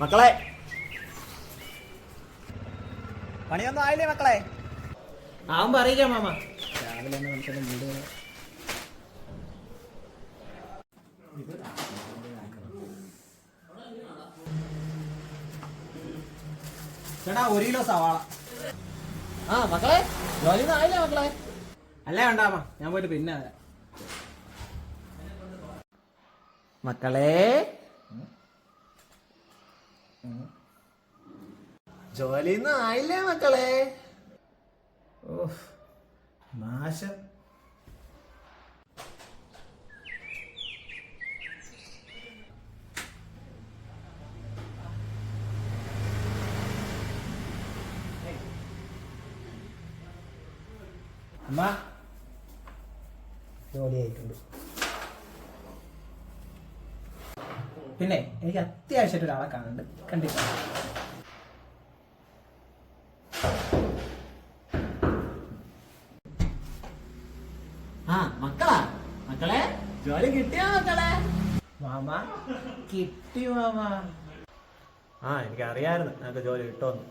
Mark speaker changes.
Speaker 1: മക്കളെ. പണിയൊന്നും ആയില്ലേ മക്കളെ?
Speaker 2: അവൻ പറയില്ല മാമ.
Speaker 1: രാവിലെ ചേട്ടാ ഒരു കിലോ സവാള.
Speaker 2: ആ മക്കളെ ജോലി ആയില്ലേ മക്കളെ?
Speaker 1: അല്ലേ വേണ്ടാമ ഞാൻ പോയിട്ട് പിന്നെ മക്കളെ ജോലിയൊന്നും ആയില്ലേ മക്കളെ? നാശം. അമ്മ ജോലിയായിട്ടുണ്ട്. പിന്നെ എനിക്ക് അത്യാവശ്യമായിട്ട് ഒരാളെ കാണുന്നുണ്ട്. കണ്ടിട്ട്
Speaker 2: ആ മക്കളാ. മക്കളെ ജോലി കിട്ടിയോ മക്കളെ?
Speaker 1: മാമ. കിട്ടി മാമ. ആ എനിക്ക് അറിയായിരുന്നു ഞങ്ങൾക്ക് ജോലി കിട്ടുമെന്ന്.